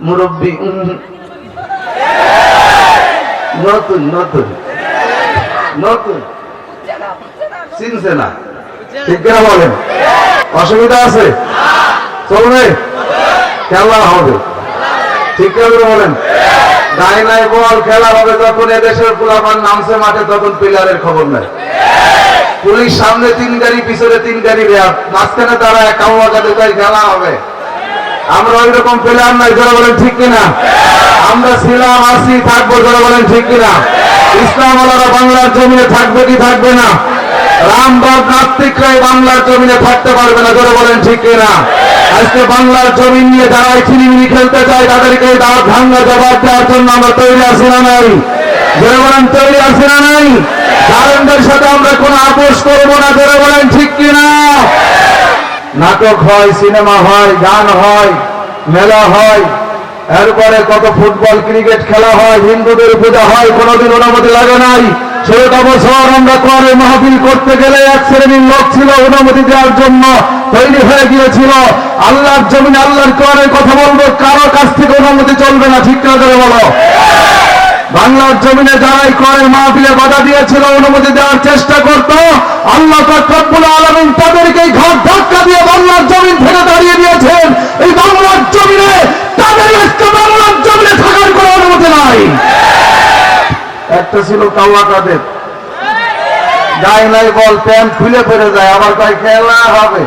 মুরব্বী নতুন নতুন নতুন। চিনছে না। ঠিক কিনা বলেন? অসুবিধা আছে? চলবে? খেলা হবে। ঠিক করে বলেন? গায়ে নাই বল, খেলা হবে যখন এদেশের পুলাপান নামছে মাঠে, তখন প্লেয়ারের খবর নেয় পুলিশ সামনে তিন গাড়ি, পিছনে তিন গাড়ি মাঝখানে তারা তাই খেলা হবে। আমরা ওই রকম প্লেয়ার নাই, যারা বলেন ঠিক কিনা? আমরা ছিলাম আসি থাকব, যারা বলেন ঠিক কিনা? ইসলাম আলারা বাংলার জমিনে থাকবে কি থাকবে না? রামবাগ নাস্তিকরাই বাংলার জমিনে থাকতে পারবে না, যারা বলেন ঠিক কিনা? আজকে বাংলার জমিন নিয়ে যারা এই ছিনিমিনি খেলতে চায়, তাদেরকে দাওয়াত ভাঙ্গা জবাব দেওয়ার জন্য আমরা তৈরি আছি না নাই? যারা বলেন তৈরি আছি না নাই? কারণদের সাথে আমরা কোনো আপোষ করব না, যারা বলেন ঠিক কিনা? নাটক হয়, সিনেমা হয়, গান হয়, মেলা হয়। এরপরে কত ফুটবল, ক্রিকেট খেলা হয়, হিন্দুদের পূজা হয়, কোনোদিন অনুমতি লাগে নাই। ষোলোটা বছর আমরা করে মাহফিল করতে গেলে এক শ্রেণির লোক ছিল, অনুমতি দেওয়ার জন্য তৈরি হয়ে গিয়েছিল। আল্লাহর জমিন আল্লাহর করে কথা বলব, কারও কাছ থেকে অনুমতি চলবে না, ঠিক করে বলো। বাংলার জমিনে যারাই করে মাহফিলে বাধা দিয়েছিল, অনুমতি দেওয়ার চেষ্টা করত, আল্লাহ রব্বুল আলমিন তাদেরকে ঘাট ধাক্কা দিয়ে বাংলার জমিন থেকে দাঁড়িয়ে দিয়েছেন। এই বাংলার জমিনে, তাদের আজকে বাংলার জমিনে থাকার কোনো অনুমতি নাই। একটা ছিল কাওয়া কাদের। গায়ে নাই বল, প্যান্ট খুলে ফেলে যায়, আবার তাই খেলা হবে।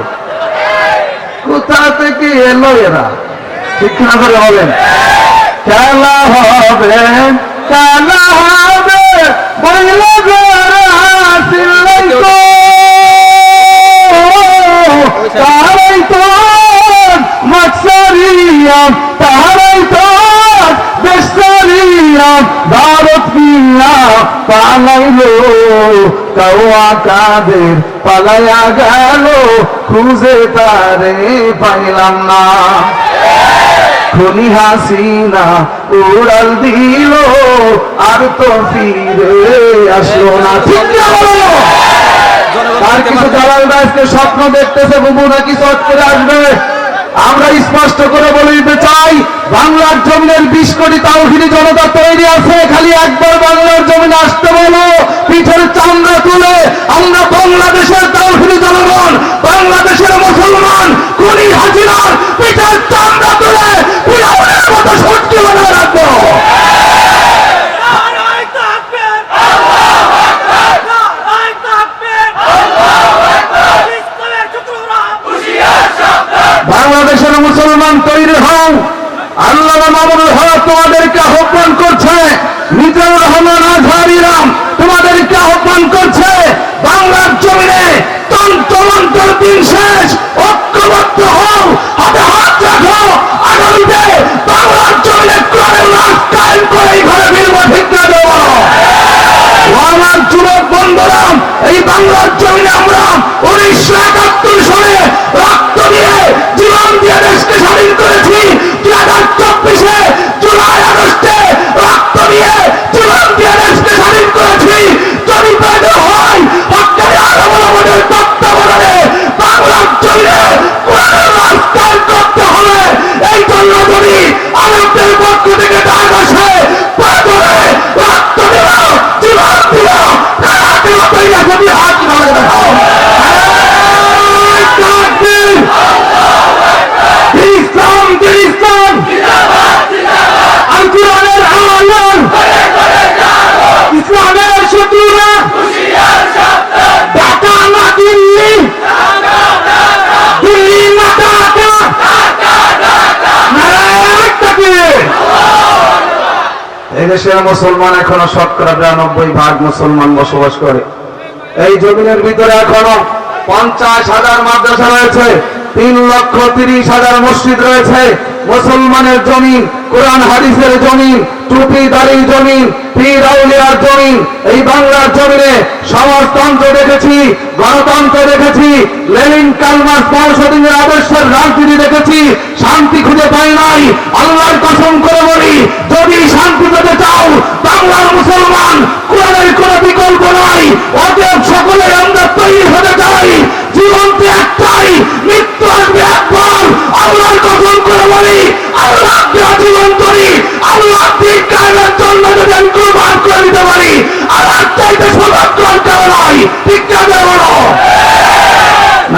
কোথা থেকে এলো এরা? ঠিক না করে বলেন। খেলা হবে। ভারত মিয়া পালাইলো কৌয়া কাদের পালাইয়া গেল খুঁজে তারে পাইলাম না। খুনি হাসিনা উড়াল দিল, আর তো ফিরে আসলো না। তার কিছু স্বপ্ন দেখতেছে, বুবু নাকি চট করে আসবে? আমরা স্পষ্ট করে বলে দিতে চাই বাংলার জমিনের বিশ কোটি তাওহিদি জনতা তৈরি আছে, খালি একবার বাংলার জমিনে আসতে বলো, পিঠের চামড়া Ayuda. এই দেশের মুসলমান এখনও শতকরা বিরানব্বই ভাগ মুসলমান বসবাস করে। এই জমিনের ভিতরে এখনও পঞ্চাশ হাজার মাদ্রাসা রয়েছে, তিন লক্ষ তিরিশ হাজার মসজিদ রয়েছে। মুসলমানের জমিন, কোরআন হাদিসের জমিন টুপি দাড়ির জমিন, পীর আউলিয়ার জমিন, এই বাংলার জমিনে সমাজতন্ত্র দেখেছি, গণতন্ত্র দেখেছি, লেনিন কালমাস পৌষদিনের আদর্শের রাজনীতি দেখেছি, শান্তি খুঁজে পাই নাই, আল্লাহর কসম করে বলি, যদি শান্তি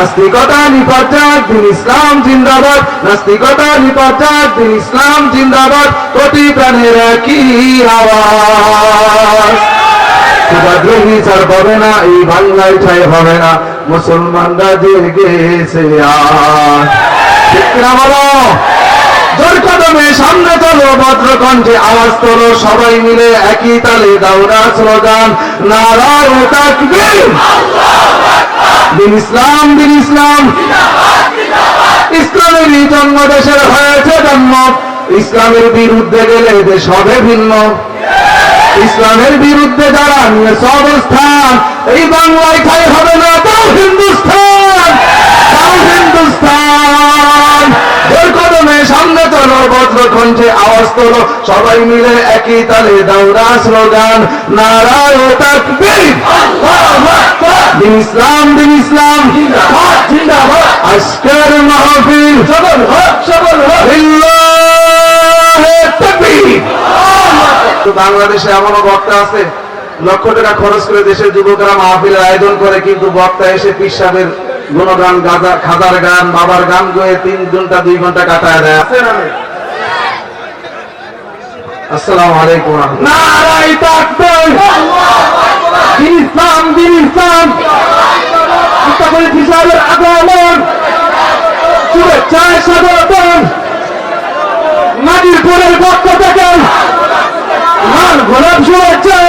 নাস্তিকতা নিপাচার দিন ইসলাম জিন্দাবাদ। নাস্তিকতা নিপাচার দিন ইসলাম জিন্দাবাদ। কোটি প্রাণের একই আওয়াজ ক্ষুদাগ্রহী ছাড় পাবে না, এই বাংলায় ঠাই হবে না। মুসলমানরা জেগেছে আজ। ঠিক সামনে চলো, ভদ্রকণ্ঠে আওয়াজ তোলো, সবাই মিলে একই তালে দাওরা স্লোগান, নারায় তাকবীর। দিন ইসলাম দিন ইসলাম। ইসলামের জন্ম দেশের হয়েছে জন্ম। ইসলামের বিরুদ্ধে গেলে দেশ হবে ভিন্ন। ইসলামের বিরুদ্ধে যারা সব অবস্থান এই বাংলায় খাই হবে না তাও হিন্দুস্থান। তাও কদমে বজ্র কণ্ঠে আওয়াজ তোলো। সবাই মিলে একই তালে দাউরা স্লোগান, নারায় তাকবীর! দিন ইসলাম দিন ইসলাম। আজকের মাহফিল তো বাংলাদেশে এমনও বক্তা আছে, লক্ষ টাকা খরচ করে দেশের যুবকরা মাহফিলের আয়োজন করে, কিন্তু বক্তা এসে পিসাবের গুণগান গাদা খাদার গান, বাবার গান গয়ে তিন ঘণ্টা, দুই ঘণ্টা কাটায় দেয়। আছে? আসসালামু আলাইকুম নারাই তাকবীর দিন ইসলাম দিন ইসলাম। মুস্তাফিজ হিসাবের আগমন। শুভেচ্ছায় স্বাগতম। নাজিরপুরের পক্ষ থেকে লাল গোলাপ শুভেচ্ছা।